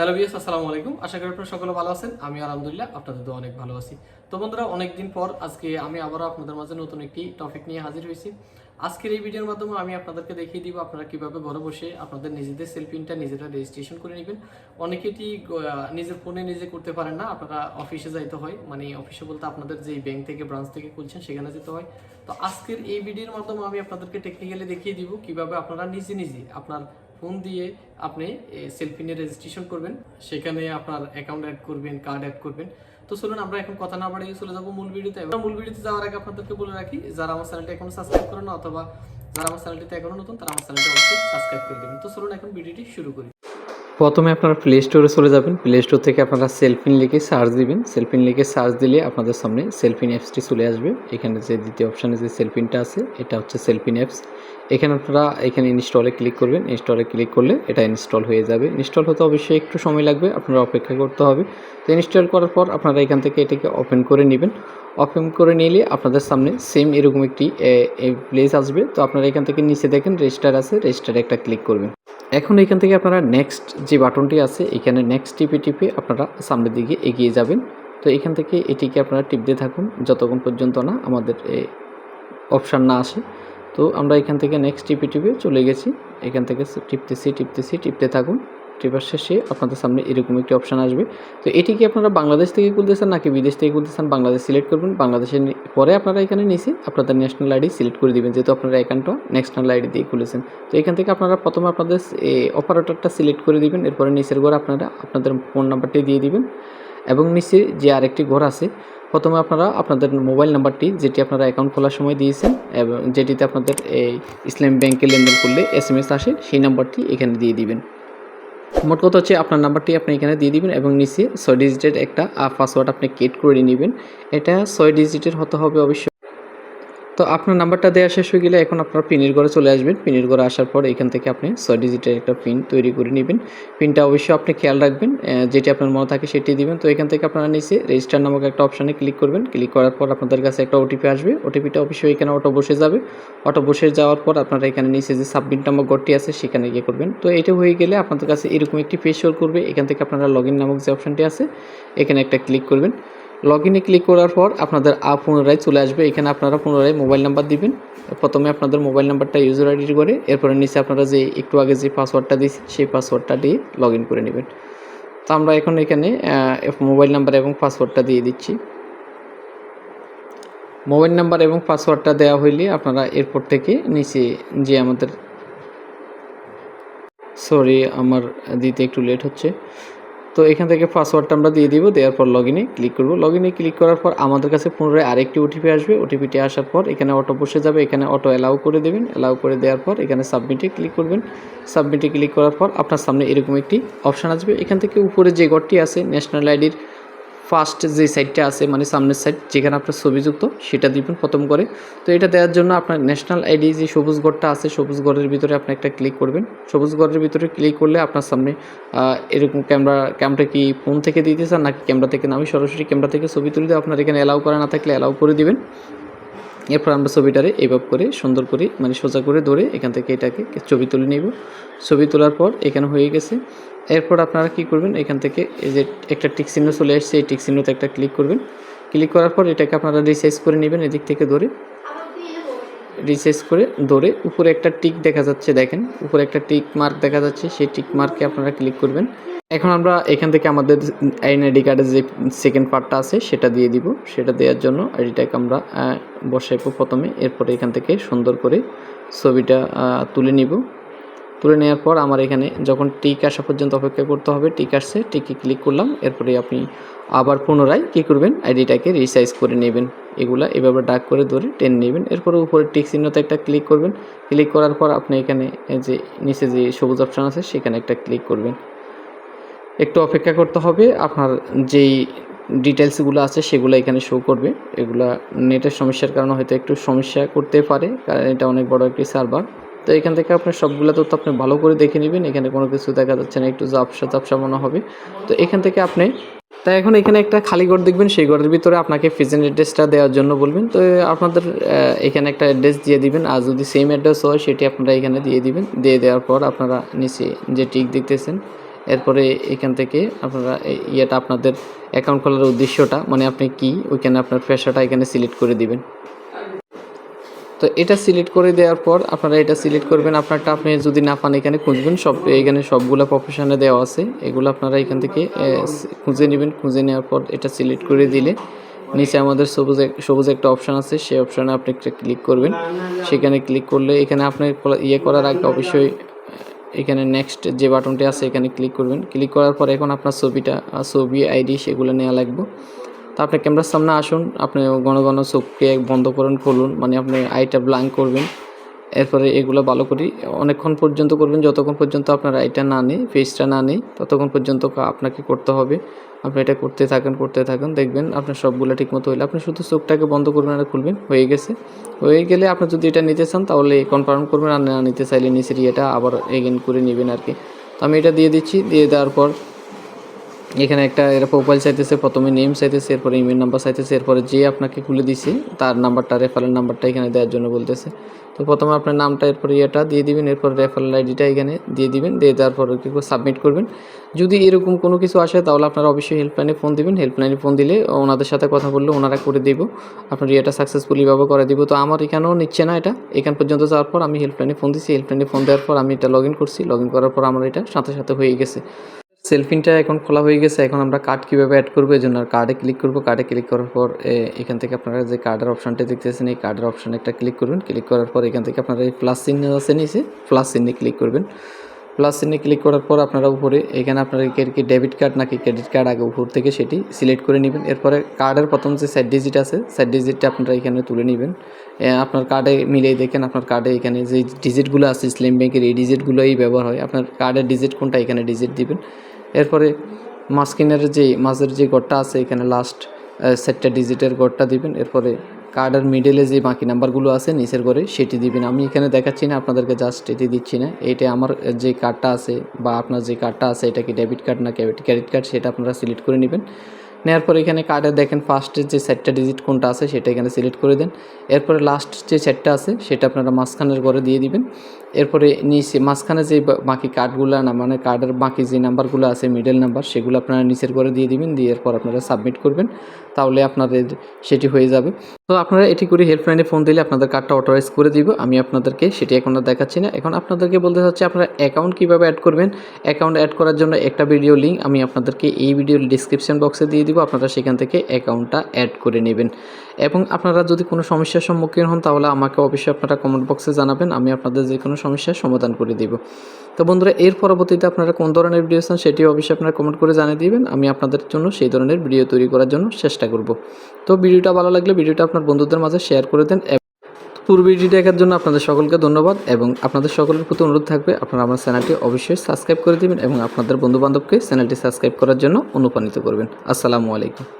Hello BS আসসালামু আলাইকুম। আশা করি আপনারা সকলে ভালো আছেন। আমি আলহামদুলিল্লাহ আপনাদের তো অনেক ভালো আছি। তো বন্ধুরা, অনেকদিন পর আজকে আমি আবারও আপনাদের মাঝে নতুন একটি টপিক নিয়ে হাজির হয়েছি। আজকের এই ভিডিওর মাধ্যমে আমি আপনাদেরকে দেখিয়ে দিব আপনারা কীভাবে ঘরে বসে আপনাদের নিজেদের সেলফিনটা নিজেরা রেজিস্ট্রেশন করে নেবেন। অনেকেটি নিজের ফোনে নিজে করতে পারেন না, আপনারা অফিসে যাইতে হয়। মানে অফিসে বলতে আপনাদের যে ব্যাংক থেকে ব্রাঞ্চ থেকে খুলছেন, সেখানে যেতে হয়। তো আজকের এই ভিডিওর মাধ্যমে আমি আপনাদেরকে টেকনিক্যালি দেখিয়ে দিব কীভাবে আপনারা নিজে নিজে আপনার ফোন দিয়ে আপনি সেলফি নিয়ে রেজিস্ট্রেশন করবেন। সেখানে আপনার অ্যাকাউন্ট অ্যাড করবেন কার্ড অ্যাড করবেন। তো চলুন, আমরা এখন কথা না বাড়িয়ে চলে যাব মূল ভিডিওতে মূল ভিডিওতে যাওয়ার আগে আপনাদেরকে বলে রাখি, যারা আমার চ্যানেলটা এখনও সাবস্ক্রাইব করেন অথবা যারা আমার চ্যানেলটিতে এখনও নতুন, তারা আমার চ্যানেলটা অবশ্যই সাবস্ক্রাইব করে দেবেন। তো চলুন, এখন ভিডিওটি শুরু করি। প্রথমে আপনারা প্লে স্টোরে চলে যাবেন। প্লে স্টোর থেকে আপনারা সেলফিন লিখে সার্চ দিবেন। সেলফিন লিখে সার্চ দিলে আপনাদের সামনে সেলফিন অ্যাপসটি চলে আসবে। এখানে যে দ্বিতীয় অপশানে যে সেলফিনটা আছে, এটা হচ্ছে সেলফিন অ্যাপস এখানে আপনারা এখানে ইনস্টলে ক্লিক করবেন। ইনস্টলে ক্লিক করলে এটা ইনস্টল হয়ে যাবে। ইনস্টল হতে অবশ্যই একটু সময় লাগবে। আপনারা অপেক্ষা করতে হবে। তো ইনস্টল করার পর আপনারা এখান থেকে এটাকে ওপেন করে নেবেন। ওপেন করে নিলে আপনাদের সামনে সেম এরকম একটি প্লেস আসবে। তো আপনারা এখান থেকে নিচে দেখেন রেজিস্টার আছে। রেজিস্টারে একটা ক্লিক করবেন। এখন এখান থেকে আপনারা নেক্সট যে বাটনটি আছে, এখানে নেক্সট টিপে টিপে আপনারা সামনের দিকে এগিয়ে যাবেন। তো এখান থেকে এটিকে আপনারা টিপতে থাকুন, যতক্ষণ পর্যন্ত না আমাদের অপশান না আসে। তো আমরা এখান থেকে নেক্সট টিপে টিপে চলে গেছি। এখান থেকে টিপতেছি টিপতেছি, টিপতে থাকুন। টিপার শেষে আপনাদের সামনে এরকম একটি অপশান আসবে। তো এটি কি আপনারা বাংলাদেশ থেকে খুলতেছেন নাকি বিদেশ থেকে খুলতেছেন? বাংলাদেশ সিলেক্ট করবেন। বাংলাদেশের পরে আপনারা এখানে নিচে আপনাদের ন্যাশনাল আইডি সিলেক্ট করে দিবেন, যেহেতু আপনারা অ্যাকাউন্টটা ন্যাশনাল আইডি দিয়ে খুলেছেন। তো এখান থেকে আপনারা প্রথমে আপনাদের অপারেটরটা সিলেক্ট করে দিবেন। এরপরে নিচের ঘর আপনারা আপনাদের ফোন নাম্বারটি দিয়ে দিবেন। এবং নিচে যে আরেকটি ঘর আছে, প্রথমে আপনারা আপনাদের মোবাইল নাম্বারটি যেটি আপনারা অ্যাকাউন্ট খোলার সময় দিয়েছেন, এবং যেটিতে আপনাদের এই ইসলাম ব্যাংকে লেনদেন করলে এস আসে, সেই নাম্বারটি এখানে দিয়ে দিবেন। মোট কথা হচ্ছে আপনার নাম্বারটি আপনি এখানে দিয়ে দিবেন এবং নিচে ছয় ডিজিটের একটা পাসওয়ার্ড আপনি ক্রিয়েট করে নেবেন। এটা ছয় ডিজিটের হতে হবে অবশ্যই। তো আপনার নাম্বারটা দেওয়া শেষ হয়ে গেলে এখন আপনার পিনের ঘরে চলে আসবেন। পিনের ঘরে আসার পর এখান থেকে আপনি ছয় ডিজিটের একটা পিন তৈরি করে নেবেন। পিনটা অবশ্যই আপনি খেয়াল রাখবেন যেটি আপনার মনে থাকে সেটি দিবেন। তো এখান থেকে আপনারা নিচে রেজিস্টার নামক একটা অপশানে ক্লিক করবেন। ক্লিক করার পর আপনাদের কাছে একটা ওটিপি আসবে। ওটিপিটা অবশ্যই এখানে অটো বসে যাবে। অটো বসে যাওয়ার পর আপনারা এখানে নিচে যে সাবমিট নামক ঘরটি আছে সেখানে গিয়ে করবেন। তো এটা হয়ে গেলে আপনাদের কাছে এরকম একটি পেজ শো করবে। এখান থেকে আপনারা লগ নামক যে অপশানটি আছে, এখানে একটা ক্লিক করবেন। লগ ইনে ক্লিক করার পর আপনাদের আ পুনরায় চলে আসবে। এখানে আপনারা পুনরায় মোবাইল নাম্বার দিবেন। প্রথমে আপনাদের মোবাইল নাম্বারটা ইউজার আইডি করে এরপরে নিচে আপনারা যে একটু আগে যে পাসওয়ার্ডটা দিয়েছেন সেই পাসওয়ার্ডটা দিয়ে লগ ইন করে নেবেন। তো আমরা এখন এখানে মোবাইল নাম্বার এবং পাসওয়ার্ডটা দিয়ে দিচ্ছি। মোবাইল নাম্বার এবং পাসওয়ার্ডটা দেওয়া হইলে আপনারা এরপর থেকে নিচে যে আমাদের সরি আমার দিতে একটু লেট হচ্ছে। তো এখান থেকে পাসওয়ার্ডটা আমরা দিয়ে দিব, দেওয়ার পর লগ ইনে ক্লিক করব। লগ ইনে ক্লিক করার পর আমাদের কাছে পুনরায় আরেকটি ওটিপি আসবে। ওটিপিটি আসার পর এখানে অটো বসে যাবে, এখানে অটো অ্যালাউ করে দেবেন। অ্যালাউ করে দেওয়ার পর এখানে সাবমিটে ক্লিক করবেন। সাবমিটে ক্লিক করার পর আপনার সামনে এরকম একটি অপশান আসবে। এখান থেকে উপরে যে ঘরটি আছে ন্যাশনাল আইডির ফার্স্ট যে সাইডটা আছে মানে সামনের সাইড যেখানে আপনার ছবিযুক্ত সেটা দিবেন প্রথম করে। তো এটা দেওয়ার জন্য আপনার ন্যাশনাল আইডি যে সবুজ ঘরটা আছে, সবুজ ঘরের ভিতরে আপনি একটা ক্লিক করবেন। সবুজ ঘরের ভিতরে ক্লিক করলে আপনার সামনে এরকম ক্যামেরা ক্যামেরা কি ফোন থেকে দিতে চান নাকি ক্যামেরা থেকে না? আমি সরাসরি ক্যামেরা থেকে ছবি তুলে দিয়ে আপনার এখানে অ্যালাউ করা না থাকলে অ্যালাউ করে দিবেন। এরপর আমরা ছবিটারে এইভাবে করে সুন্দর করে মানে সোজা করে ধরে এখান থেকে এটাকে ছবি তুলে নিব। ছবি তোলার পর এখানে হয়ে গেছে। এরপর আপনারা কি করবেন, এখান থেকে এই যে একটা টিক চিহ্ন চলে আসছে, এই টিক চিহ্নতে একটা ক্লিক করবেন। ক্লিক করার পর এটাকে আপনারা রিসাইজ করে নেবেন এদিক থেকে ধরে। রিসাইজ করে ধরে উপরে একটা টিক দেখা যাচ্ছে, দেখেন। উপরে একটা টিক মার্ক দেখা যাচ্ছে, সেই টিক মার্কে আপনারা ক্লিক করবেন। এখন আমরা এখান থেকে আমাদের আইডি কার্ডের যে সেকেন্ড পার্টটা আছে, সেটা দিয়ে দিব। সেটা দেওয়ার জন্য আইডিটাকে আমরা বসাইব প্রথমে। এরপরে এখান থেকে সুন্দর করে ছবিটা তুলে নিব। তুলে নেওয়ার পর আমার এখানে যখন টিক আসা পর্যন্ত অপেক্ষা করতে হবে টিক আসছে টিকে ক্লিক করলাম, এরপরে আপনি আবার পুনরায় কী করবেন? আইডিটাকে রিসাইজ করে নেবেন। এগুলা এভাবে ডাক করে ধরে টেনে নেবেন। এরপরে উপরে টিক চিহ্নতে একটা ক্লিক করবেন। ক্লিক করার পর আপনি এখানে যে নিচে যে সবুজ অপশান আছে, সেখানে একটা ক্লিক করবেন। একটু অপেক্ষা করতে হবে। আপনার যেই ডিটেলসগুলো আছে, সেগুলো এখানে শো করবে। এগুলা নেটের সমস্যার কারণে হয়তো একটু সমস্যা করতে পারে। কারণ এটা অনেক বড় একটি সার্ভার তো এখান থেকে আপনার সবগুলো তথ্য আপনি ভালো করে দেখে নেবেন। এখানে কোনো কিছু দেখা যাচ্ছে না, একটু জাপসা জাপসা মনে হবে। তো এখান থেকে আপনি তাই এখন এখানে একটা খালি ঘর দেখবেন, সেই ঘরের ভিতরে আপনাকে প্রেজেন্ট অ্যাড্রেসটা দেওয়ার জন্য বলবেন। তো আপনাদের এখানে একটা অ্যাড্রেস দিয়ে দিবেন, আর যদি সেম অ্যাড্রেস হয়, সেটি আপনারা এখানে দিয়ে দিবেন। দিয়ে দেওয়ার পর আপনারা নিচে যে টিক দেখতেছেন, এরপরে এখান থেকে আপনারা ইয়েটা আপনাদের অ্যাকাউন্ট খোলার উদ্দেশ্যটা মানে আপনি কি, ওইখানে আপনার পেশাটা এখানে সিলেক্ট করে দিবেন। তো এটা সিলেক্ট করে দেওয়ার পর আপনারা এটা সিলেক্ট করবেন। আপনারটা আপনি যদি না পান এখানে খুঁজবেন। সব, এখানে সবগুলো প্রফেশনে দেওয়া আছে। এগুলো আপনারা এখান থেকে খুঁজে নেবেন। খুঁজে নেওয়ার পর এটা সিলেক্ট করে দিলে নিচে আমাদের সবুজ সবুজ একটা অপশান আছে। সেই অপশানে আপনি একটা ক্লিক করবেন। সেখানে ক্লিক করলে এখানে আপনি করা- ইয়ে করার আগে অবশ্যই এখানে নেক্সট যে বাটনটি আছে, এখানে ক্লিক করবেন। ক্লিক করার পর এখন আপনার ছবিটা ছবি আইডি সেগুলো নেওয়া লাগবে। আপনি ক্যামেরার সামনে আসুন, আপনি ঘন ঘন চোখকে বন্ধ করুন খুলুন মানে আপনি আইটা ব্ল্যাঙ্ক করবেন। এরপরে এগুলো ভালো করি। অনেকক্ষণ পর্যন্ত করবেন, যতক্ষণ পর্যন্ত আপনার আইটা না নেই ফেসটা না নেই, ততক্ষণ পর্যন্ত আপনাকে করতে হবে। আপনি এটা করতে থাকেন করতে থাকেন, দেখবেন আপনার সবগুলো ঠিকমতো হইলে। আপনি শুধু চোখটাকে বন্ধ করবেন আর খুলবেন, হয়ে গেছে। হয়ে গেলে আপনি যদি এটা নিতে চান, তাহলে কনফার্ম করবেন, আর না নিতে চাইলে নিচের ইয়েটা আবার এগেন করে নেবেন আর কি। তো আমি এটা দিয়ে দিচ্ছি, দিয়ে দেওয়ার পর এখানে একটা এরা প্রোফাইল চাইতেছে, প্রথমে নেম চাইতেছে, এরপরে ইমেল নাম্বার চাইতেছে, এরপরে যে আপনাকে খুলে দিছে, তার নাম্বারটা রেফারেল নাম্বারটা এখানে দেওয়ার জন্য বলতেছে। তো প্রথমে আপনার নামটা, এরপরে ইয়েটা দিয়ে দিবেন, এরপর রেফারেল আইডিটা এখানে দিয়ে দিবেন, দিয়ে দেওয়ার পর সাবমিট করবেন যদি এরকম কোনো কিছু আসে, তাহলে আপনারা অবশ্যই হেল্পলাইনে ফোন দিবেন। হেল্পলাইনে ফোন দিলে ওনাদের সাথে কথা বললে ওনারা করে দিব। আপনার ইয়েটা সাকসেসফুলি ভাবে করে দিব। তো আমার এখানেও নিচ্ছে না এটা। এখান পর্যন্ত যাওয়ার পর আমি হেল্পলাইনে ফোন দিচ্ছি হেল্পলাইনে ফোন দেওয়ার পর আমি এটা লগ ইন করছি। লগ ইন করার পর আমার এটা সাথে সাথে হয়ে গেছে। সেলফিনটা এখন খোলা হয়ে গেছে, এখন আমরা কার্ড কীভাবে অ্যাড করব এই জন্য কার্ডে ক্লিক করব কার্ডে ক্লিক করার পর এখান থেকে আপনারা যে কার্ডের অপশানটা দেখতেছেন, এই কার্ডের অপশানে একটা ক্লিক করবেন ক্লিক করার পর এখান থেকে আপনারা এই প্লাস চিহ্ন আছে নিচে প্লাস চিহ্নে ক্লিক করবেন। প্লাস চিহ্নে ক্লিক করার পর আপনারা উপরে, এখানে আপনারা কি- ডেবিট কার্ড নাকি ক্রেডিট কার্ড আগে উপর থেকে সেটি সিলেক্ট করে নেবেন। এরপরে কার্ডের প্রথম যে সাইড ডিজিট আছে সাইড ডিজিটটা আপনারা এখানে তুলে নেবেন। আপনার কার্ডে মিলিয়ে দেখেন, আপনার কার্ডে এখানে যে ডিজিটগুলো আছে ইসলাম ব্যাংকের এই ডিজিটগুলোই ব্যবহার হয়। আপনার কার্ডের ডিজিট কোনটা এখানে ডিজিট দিবেন? এরপরে মাস্কিনের যে, মাঝের যে গড়টা আছে, এখানে লাস্ট সেটটা ডিজিটের গড়টা দিবেন। এরপরে কার্ডের মিডলে যে বাকি নাম্বারগুলো আছে, নিচের করে সেটি দিবেন। আমি এখানে দেখাচ্ছি না, আপনাদেরকে জাস্ট এটি দিচ্ছি না। এইটা আমার যে কার্ডটা আছে বা আপনার যে কার্ডটা আছে, এটা কি ডেবিট কার্ড না ক্রেডিট কার্ড সেটা আপনারা সিলেক্ট করে নেবেন। নেওয়ার পর এখানে কার্ডে দেখেন ফার্স্টের যে সেটটা ডিজিট কোনটা আছে সেটা এখানে সিলেক্ট করে দেন। এরপরে লাস্ট যে সেটটা আছে সেটা আপনারা মাঝখানের ঘরে দিয়ে দিবেন। এরপরে নিচে, মাঝখানে যে বাকি কার্ডগুলো না মানে কার্ডের বাকি যে নাম্বারগুলো আছে মিডল নাম্বার সেগুলো আপনারা নিচের ঘরে দিয়ে দিবেন। দিয়ে এরপর আপনারা সাবমিট করবেন। তাহলে আপনাদের সেটি হয়ে যাবে। তো আপনারা এটি করে হেল্পলাইনে ফোন দিলে আপনাদের কার্ডটা অটোরাইজ করে দিব। আমি আপনাদেরকে সেটি এখন আর দেখাচ্ছি না। এখন আপনাদেরকে বলতে চাচ্ছি, আপনারা অ্যাকাউন্ট কীভাবে অ্যাড করবেন? অ্যাকাউন্ট অ্যাড করার জন্য একটা ভিডিও লিঙ্ক আমি আপনাদেরকে এই ভিডিওর ডিসক্রিপশন বক্সে দিয়ে দিব। আপনারা সেখান থেকে অ্যাকাউন্টটা অ্যাড করে নেবেন। এবং আপনারা যদি কোনো সমস্যার সম্মুখীন হন, তাহলে আমাকে অবশ্যই আপনারা কমেন্ট বক্সে জানাবেন, আমি আপনাদের যে কোনো সমস্যার সমাধান করে দিব। তো বন্ধুরা, এর পরবর্তীতে আপনারা কোন ধরনের ভিডিও চান, সেটিও অবশ্যই আপনারা কমেন্ট করে জানিয়ে দিবেন, আমি আপনাদের জন্য সেই ধরনের ভিডিও তৈরি করার জন্য চেষ্টা করব। তো ভিডিওটা ভালো লাগলে ভিডিওটা আপনার বন্ধুদের মাঝে শেয়ার করে দেন পূর্ব পুরো ভিডিও দেখার জন্য আপনাদের সকলকে ধন্যবাদ এবং আপনাদের সকলের প্রতি অনুরোধ থাকবে, আপনারা আমার চ্যানেলটি অবশ্যই সাবস্ক্রাইব করে দিবেন এবং আপনাদের বন্ধুবান্ধবকে চ্যানেলটি সাবস্ক্রাইব করার জন্য অনুপ্রাণিত করবেন। আসসালামু আলাইকুম।